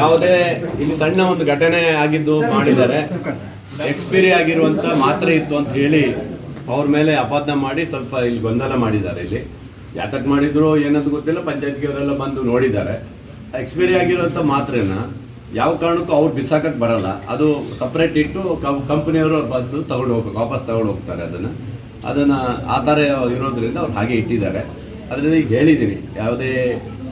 ಯಾವುದೇ ಇಲ್ಲಿ ಸಣ್ಣ ಒಂದು ಘಟನೆ ಆಗಿದ್ದು ಮಾಡಿದ್ದಾರೆ. ಎಕ್ಸ್ಪೈರಿ ಆಗಿರುವಂತ ಮಾತ್ರೆ ಇತ್ತು ಅಂತ ಹೇಳಿ ಅವ್ರ ಮೇಲೆ ಅಪಾದನೆ ಮಾಡಿ ಸ್ವಲ್ಪ ಇಲ್ಲಿ ಗೊಂದಲ ಮಾಡಿದ್ದಾರೆ ಇಲ್ಲಿ. ಯಾತಕ್ಕೆ ಮಾಡಿದ್ರು ಏನಂತ ಗೊತ್ತಿಲ್ಲ, ಪಂಚಾಯತ್ಗೆ ಅವರೆಲ್ಲ ಬಂದು ನೋಡಿದ್ದಾರೆ. ಎಕ್ಸ್ಪೈರಿ ಆಗಿರುವಂತ ಮಾತ್ರೆನ ಯಾವ ಕಾರಣಕ್ಕೂ ಅವ್ರು ಬಿಸಾಕಕ್ಕೆ ಬರಲ್ಲ. ಅದು ಸಪ್ರೇಟ್ ಇಟ್ಟು ಕಂಪನಿಯವರು ಬಂದು ತಗೊಂಡು ಹೋಗ್ಬೇಕು, ವಾಪಸ್ ತಗೊಂಡು ಹೋಗ್ತಾರೆ ಅದನ್ನು. ಅದನ್ನು ಆ ಥರ ಇರೋದ್ರಿಂದ ಅವ್ರು ಹಾಗೆ ಇಟ್ಟಿದ್ದಾರೆ. ಅದರಿಂದ ಈಗ ಹೇಳಿದ್ದೀನಿ ಯಾವುದೇ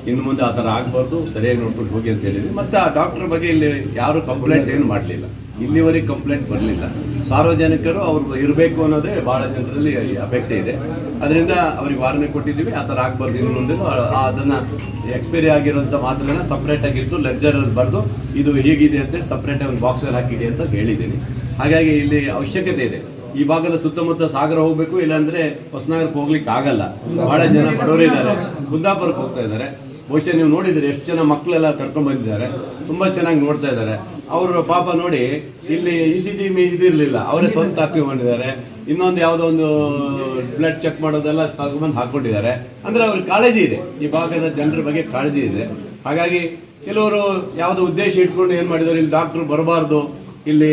ಇನ್ನು ಮುಂದೆ ಆ ಥರ ಆಗಬಾರ್ದು, ಸರಿಯಾಗಿ ನೋಡ್ಕೊಂಡು ಹೋಗಿ ಅಂತ ಹೇಳಿದ್ವಿ. ಮತ್ತೆ ಆ ಡಾಕ್ಟರ್ ಬಗ್ಗೆ ಇಲ್ಲಿ ಯಾರು ಕಂಪ್ಲೇಂಟ್ ಏನು ಮಾಡಲಿಲ್ಲ. ಇಲ್ಲಿವರೆಗೆ ಕಂಪ್ಲೇಂಟ್ ಬರಲಿಲ್ಲ. ಸಾರ್ವಜನಿಕರು ಅವ್ರು ಇರಬೇಕು ಅನ್ನೋದೇ ಭಾಳ ಜನರಲ್ಲಿ ಅಪೇಕ್ಷೆ ಇದೆ. ಅದರಿಂದ ಅವ್ರಿಗೆ ವಾರ್ನೆ ಕೊಟ್ಟಿದ್ದೀವಿ, ಆ ಥರ ಆಗಬಾರ್ದು ಇನ್ನು ಮುಂದೆ. ಅದನ್ನು ಎಕ್ಸ್ಪೈರಿ ಆಗಿರೋಂಥ ಮಾತ್ರನ ಸಪ್ರೇಟ್ ಆಗಿದ್ದು ಅಲ್ಲಿ ಬರೆದು, ಇದು ಹೀಗಿದೆ ಅಂತೇಳಿ ಸಪ್ರೇಟ್ ಒಂದು ಬಾಕ್ಸಲ್ಲಿ ಹಾಕಿದೆ ಅಂತ ಹೇಳಿದ್ದೀನಿ. ಹಾಗಾಗಿ ಇಲ್ಲಿ ಅವಶ್ಯಕತೆ ಇದೆ. ಈ ಭಾಗದ ಸುತ್ತಮುತ್ತ ಸಾಗರ ಹೋಗಬೇಕು, ಇಲ್ಲಾಂದ್ರೆ ಹೊಸನಗರಕ್ಕೆ ಹೋಗ್ಲಿಕ್ಕೆ ಆಗಲ್ಲ ಬಹಳ ಜನ ಬಡವರಿದ್ದಾರೆ. ಕುಂದಾಪುರಕ್ಕೆ ಹೋಗ್ತಾ ಇದ್ದಾರೆ. ಬಹುಶಃ ನೀವು ನೋಡಿದ್ರೆ ಎಷ್ಟು ಜನ ಮಕ್ಕಳೆಲ್ಲ ಕರ್ಕೊಂಡ್ಬಂದಿದ್ದಾರೆ ಬಂದಿದ್ದಾರೆ. ತುಂಬಾ ಚೆನ್ನಾಗಿ ನೋಡ್ತಾ ಇದ್ದಾರೆ. ಅವರು ಪಾಪ ನೋಡಿ, ಇಲ್ಲಿ ಇ ಸಿ ಜಿ ಇದಿರಲಿಲ್ಲ. ಅವರೇ ಸ್ವಂತ ಹಾಕಿಕೊಂಡಿದ್ದಾರೆ ಇನ್ನೊಂದು ಯಾವುದೋ ಒಂದು ಬ್ಲಡ್ ಚೆಕ್ ಮಾಡೋದೆಲ್ಲ ತಗೊಂಡ್ಬಂದು ಹಾಕೊಂಡಿದ್ದಾರೆ ಅಂದರೆ ಅವ್ರಿಗೆ ಕಾಳಜಿ ಇದೆ. ಈ ಭಾಗದ ಜನರ ಬಗ್ಗೆ ಕಾಳಜಿ ಇದೆ. ಹಾಗಾಗಿ ಕೆಲವರು ಯಾವುದೋ ಉದ್ದೇಶ ಇಟ್ಕೊಂಡು ಏನು ಮಾಡಿದ್ದಾರೆ, ಇಲ್ಲಿ ಡಾಕ್ಟ್ರು ಬರಬಾರ್ದು, ಇಲ್ಲಿ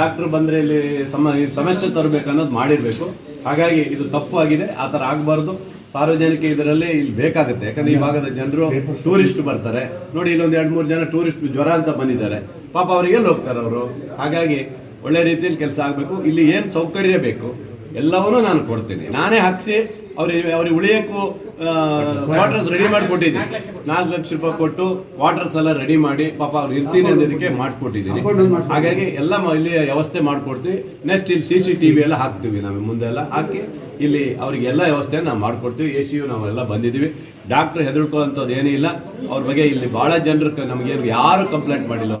ಡಾಕ್ಟರ್ ಬಂದ್ರೆ ಇಲ್ಲಿ ಸಮ ಸಮಸ್ಯೆ ತರಬೇಕು ಅನ್ನೋದು ಮಾಡಿರಬೇಕು. ಹಾಗಾಗಿ ಇದು ತಪ್ಪು ಆಗಿದೆ. ಆ ಥರ ಆಗಬಾರ್ದು. ಸಾರ್ವಜನಿಕ ಇದರಲ್ಲಿ ಇಲ್ಲಿ ಬೇಕಾಗುತ್ತೆ. ಯಾಕಂದ್ರೆ ಈ ಭಾಗದ ಜನರು ಟೂರಿಸ್ಟ್ ಬರ್ತಾರೆ. ನೋಡಿ ಇಲ್ಲೊಂದು ಎರಡು ಮೂರು ಜನ ಟೂರಿಸ್ಟ್ ಜ್ವರ ಅಂತ ಬಂದಿದ್ದಾರೆ. ಪಾಪ ಅವ್ರಿಗೆ ಎಲ್ಲಿ ಹೋಗ್ತಾರೆ ಅವರು? ಹಾಗಾಗಿ ಒಳ್ಳೆ ರೀತಿಯಲ್ಲಿ ಕೆಲಸ ಆಗಬೇಕು. ಇಲ್ಲಿ ಏನು ಸೌಕರ್ಯ ಬೇಕು? ಎಲ್ಲವನ್ನೂ ನಾನು ಕೊಡ್ತೀನಿ. ನಾನೇ ಹಾಕ್ಸಿ ಅವ್ರಿಗೆ ಅವ್ರಿಗೆ ಉಳಿಯಕ್ಕೂ ವಾಟರ್ಸ್ ರೆಡಿ ಮಾಡಿಕೊಟ್ಟಿದ್ದೀನಿ. ನಾಲ್ಕು ಲಕ್ಷ ರೂಪಾಯಿ ಕೊಟ್ಟು ವಾಟರ್ಸ್ ಎಲ್ಲ ರೆಡಿ ಮಾಡಿ ಪಾಪ ಅವ್ರು ಇರ್ತೀನಿ ಅನ್ನೋದಕ್ಕೆ ಮಾಡಿಕೊಟ್ಟಿದ್ದೀನಿ. ಹಾಗಾಗಿ ಎಲ್ಲ ಇಲ್ಲಿ ವ್ಯವಸ್ಥೆ ಮಾಡಿಕೊಡ್ತೀವಿ. ನೆಕ್ಸ್ಟ್ ಇಲ್ಲಿ ಸಿ ಸಿ ಟಿ ವಿ ಎಲ್ಲ ಹಾಕ್ತೀವಿ ನಾವು ಮುಂದೆ ಎಲ್ಲ ಹಾಕಿ ಇಲ್ಲಿ ಅವ್ರಿಗೆ ಎಲ್ಲ ವ್ಯವಸ್ಥೆಯನ್ನು ನಾವು ಮಾಡಿಕೊಡ್ತೀವಿ. ಎ ಸಿ ಯು ನಾವೆಲ್ಲ ಬಂದಿದ್ದೀವಿ. ಡಾಕ್ಟ್ರ್ ಹೆದರ್ಕೊಳ್ಳೋಂಥದ್ದು ಏನೂ ಇಲ್ಲ ಅವ್ರ ಬಗ್ಗೆ ಇಲ್ಲಿ ಭಾಳ ಜನರು ನಮಗೇನು ಯಾರು ಕಂಪ್ಲೇಂಟ್ ಮಾಡಿಲ್ಲ.